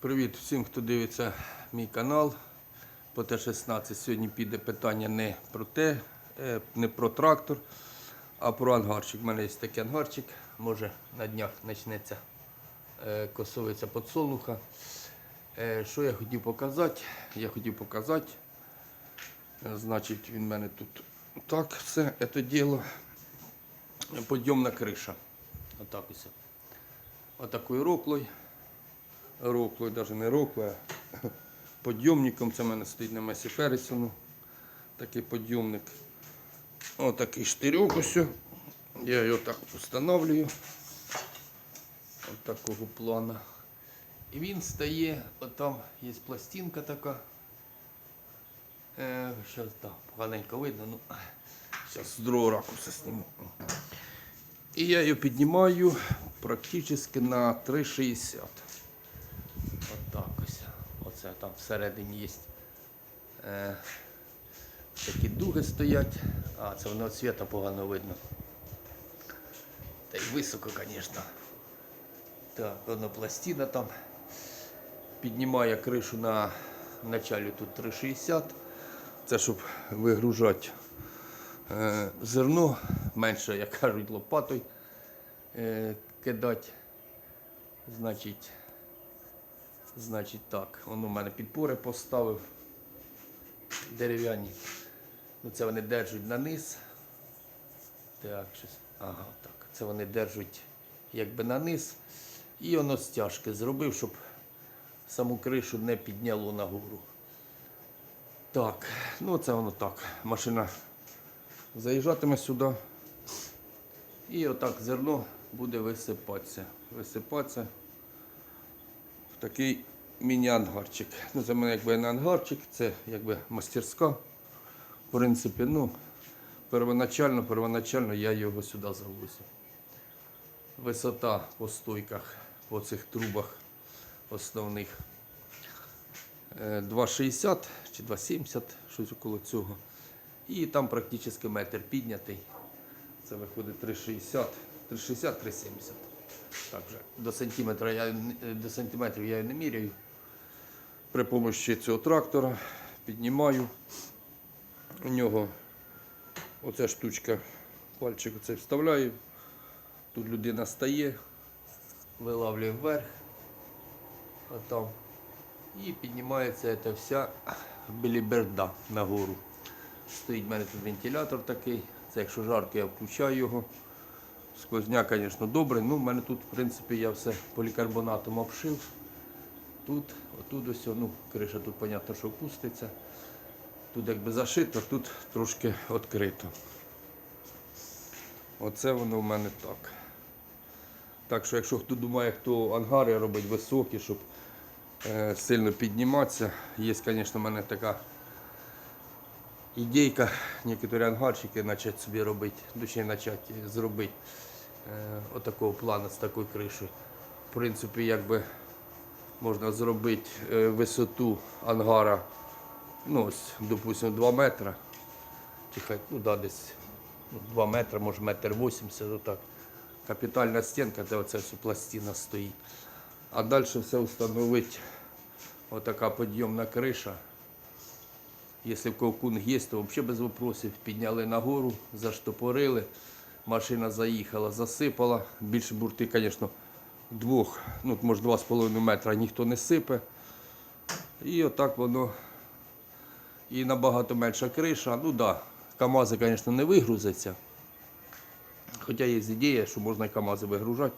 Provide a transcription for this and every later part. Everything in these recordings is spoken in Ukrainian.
Привіт всім, хто дивиться мій канал по Т-16. Сьогодні піде питання не про те, е, не про трактор, а про ангарчик. У мене є такий ангарчик. Може на днях почнеться е, косовиця подсолнуха. Е, Що я хотів показати? Я хотів показати. Значить, він в мене тут так все це діло. Подйомна криша. Отак ось. Отакою роклою роклою, навіть не роклою, а подйомником. Це в мене стоїть на месі Пересону. Такий подйомник. Отакий штирьок ось. Я його так встановлюю. Ось такого плана. І він стає, отам є пластинка така. Е, Зараз так, поганенько видно, ну зараз з другого ракурсу зніму. І я її піднімаю практично на 3,60. Отак там всередині є е, такі дуги стоять. А, це воно від світа погано видно. Та й високо, звісно. Так, воно пластина там. Піднімає кришу на началі тут 3,60. Це щоб вигружати е, зерно, менше, як кажуть, лопатою е, кидати. Значить, значить так, воно в мене підпори поставив дерев'яні. Ну, це вони держать на низ. Так, щось. Ага, так. Це вони держать якби на низ. І воно стяжки зробив, щоб саму кришу не підняло нагору. Так, ну це воно так. Машина заїжджатиме сюди. І отак зерно буде висипатися. Висипатися такий міні-ангарчик. Ну, це мене якби не ангарчик, це якби мастерська. В принципі, ну, первоначально, первоначально я його сюди завозив. Висота по стойках, по цих трубах основних е, 2,60 чи 2,70, щось около цього. І там практично метр піднятий. Це виходить 3,60, 3,60, 3,70. Так вже до сантиметра я не- до сантиметрів я не міряю. При допомозі цього трактора піднімаю. У нього оця штучка, пальчик оцей вставляю. Тут людина стає, вилавлює вверх, отам. І піднімається ця вся біліберда нагору. Стоїть в мене тут вентилятор такий. Це якщо жарко, я включаю його. Сквозняк, звісно, добрий. Ну, в мене тут, в принципі, я все полікарбонатом обшив. Тут, отут ось, ну, криша тут, зрозуміло, що опуститься. Тут якби зашито, тут трошки відкрито. Оце воно в мене так. Так що, якщо хто думає, хто ангари робить високі, щоб е, сильно підніматися, є, звісно, в мене така ідейка, некоторі ангарчики почати собі робити, точніше почати зробити отакого плану з такою кришею. В принципі, якби можна зробити е, висоту ангара, ну ось, допустимо, 2 метри. Чи ну да, десь ну, 2 метри, може метр 80, отак. Капітальна стінка, де оця все пластина стоїть. А далі все встановити отака підйомна криша. Якщо в кого кунг є, то взагалі без вопросів. Підняли нагору, заштопорили, машина заїхала, засипала. Більше бурти, звісно, двох, ну може 2,5 метра ніхто не сипе. І отак воно і набагато менша криша. Ну так, да, КАМАЗи, звісно, не вигрузиться. Хоча є ідея, що можна і КАМАЗи вигружати.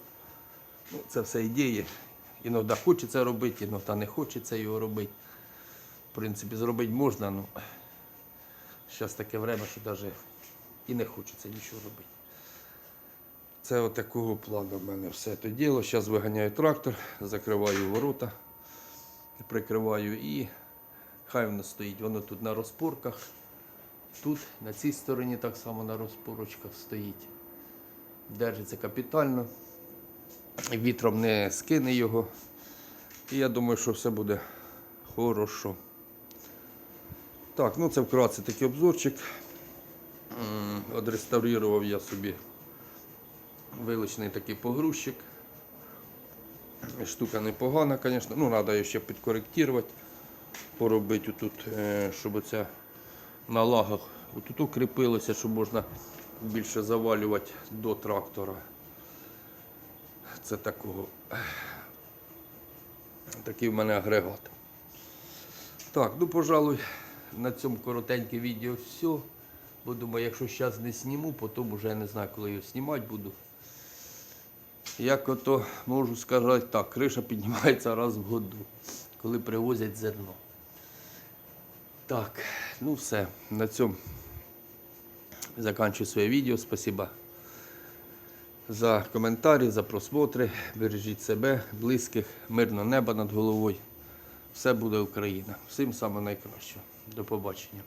Ну, це все ідеї. Іноді хочеться робити, іноді не хочеться його робити. В принципі, зробити можна, але зараз таке время, що навіть і не хочеться нічого робити. Це от такого плану в мене все це діло. Зараз виганяю трактор, закриваю ворота, прикриваю і хай воно стоїть. Воно тут на розпорках. Тут, на цій стороні так само на розпорочках стоїть. Держиться капітально. Вітром не скине його. І я думаю, що все буде хорошо. Так, ну це вкратце такий обзорчик. Одреставрував я собі вилучений такий погрузчик. Штука непогана, звісно. Ну, треба її ще підкоректувати, поробити тут, щоб оця на лагах тут укріпилося, щоб можна більше завалювати до трактора. Це такого. Такий в мене агрегат. Так, ну, пожалуй, на цьому коротеньке відео все. Бо думаю, якщо зараз не зніму, потім вже я не знаю, коли його знімати буду. Як ото можу сказати так, криша піднімається раз в году, коли привозять зерно. Так, ну все, на цьому заканчую своє відео. Спасибо за коментарі, за просмотри. Бережіть себе, близьких, мирного неба над головою. Все буде Україна. Всім самого найкращого. До побачення.